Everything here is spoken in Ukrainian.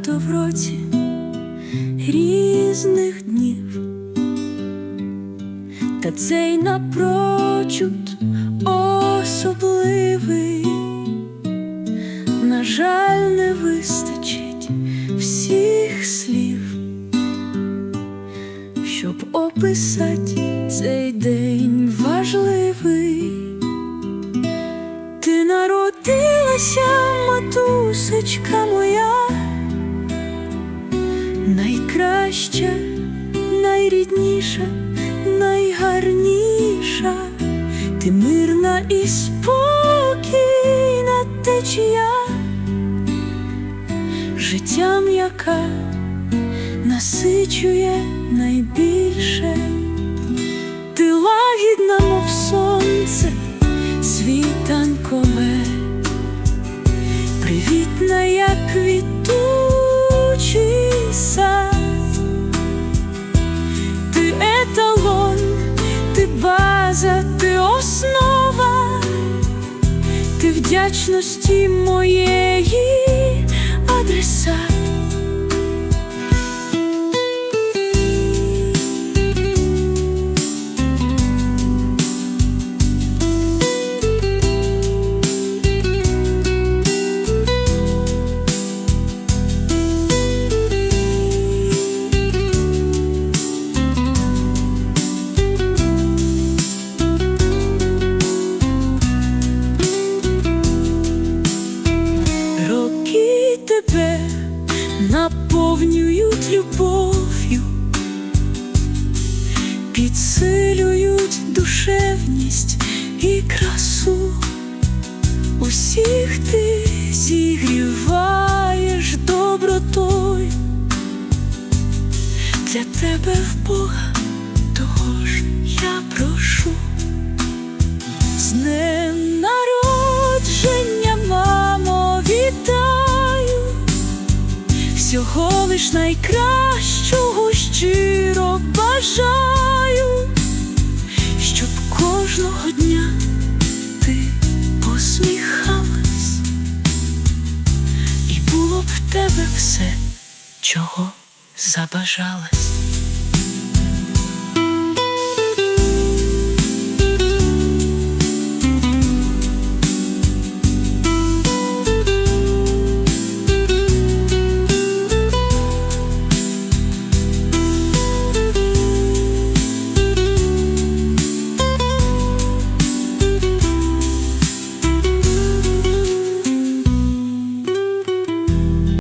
багато в році різних днів, та цей напрочуд особливий, на жаль, не вистачить всіх слів, щоб описати цей день важливий. Ти народилася, матусечка моя, найкраща, найрідніша, найгарніша, ти мирна і спокійна течія, життям, яка насичує найбільше, ти лагідна, мов сонце світанкове, привітна, як квітучий база, ти основа, ти вдячності моєї адреса. Тебе наповнюють любов'ю, підсилюють душевність і красу. Усіх ти зігріваєш добротою, для тебе в Бога того ж я прошу. Всього лиш найкращого щиро бажаю, щоб кожного дня ти посміхалась, і було б в тебе все, чого забажалась.